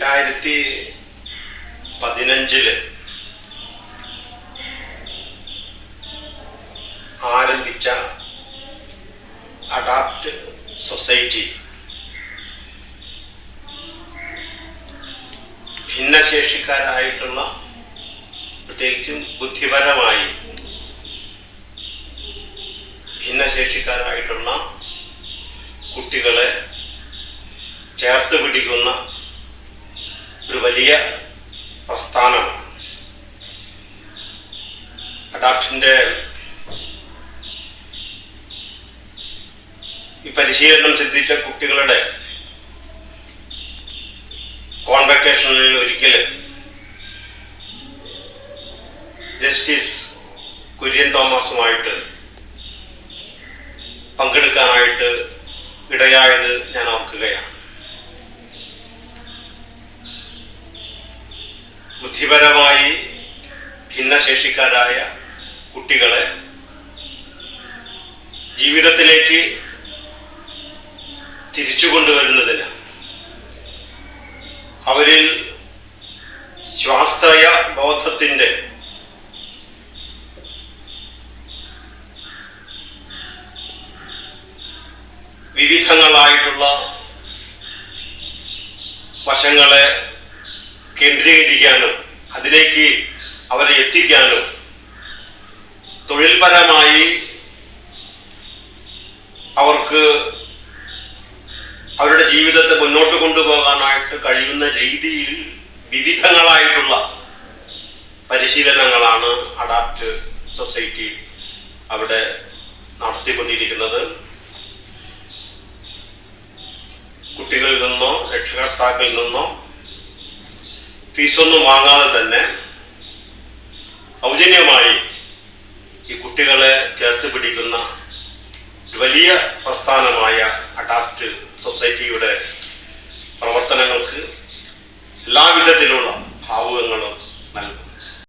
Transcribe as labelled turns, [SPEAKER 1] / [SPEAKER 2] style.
[SPEAKER 1] രണ്ടായിരത്തി പതിനഞ്ചിൽ ആരംഭിച്ച അഡാപ്റ്റ് സൊസൈറ്റി ഭിന്നശേഷിക്കാരായിട്ടുള്ള പ്രത്യേകിച്ചും ബുദ്ധിപരമായി ഭിന്നശേഷിക്കാരായിട്ടുള്ള കുട്ടികളെ ചേർത്ത് പിടിക്കുന്ന വലിയ പ്രസ്ഥാനം. അഡാപ്റ്റിന്റെ ഈ പരിശീലനം സിദ്ധിച്ച കുട്ടികളുടെ കോൺവെക്കേഷനിൽ ഒരിക്കൽ ജസ്റ്റിസ് കുര്യൻ തോമസുമായിട്ട് പങ്കെടുക്കാനായിട്ട് ബുദ്ധിപരമായി ഭിന്നശേഷിക്കാരായ കുട്ടികളെ ജീവിതത്തിലേക്ക് തിരിച്ചു കൊണ്ടുവരുന്നതിന് അവരിൽ സ്വാശ്രയ ബോധത്തിന്റെ വിവിധങ്ങളായിട്ടുള്ള വശങ്ങളെ കേന്ദ്രീകരിക്കാനും അതിലേക്ക് അവരെ എത്തിക്കാനും തൊഴിൽപരമായി അവർക്ക് അവരുടെ ജീവിതത്തെ മുന്നോട്ട് കൊണ്ടുപോകാനായിട്ട് കഴിയുന്ന രീതിയിൽ വിവിധങ്ങളായിട്ടുള്ള പരിശീലനങ്ങളാണ് അഡാപ്റ്റ് സൊസൈറ്റി അവിടെ നടത്തിക്കൊണ്ടിരിക്കുന്നത്. കുട്ടികളിൽ നിന്നോ രക്ഷകർത്താക്കളിൽ നിന്നോ ഫീസൊന്നും വാങ്ങാതെ തന്നെ സൗജന്യമായി ഈ കുട്ടികളെ ചേർത്ത് പിടിക്കുന്ന വലിയ പ്രസ്ഥാനമായ അഡാപ്റ്റ് സൊസൈറ്റിയുടെ പ്രവർത്തനങ്ങൾക്ക് എല്ലാവിധത്തിലുള്ള ഭാവുകങ്ങളും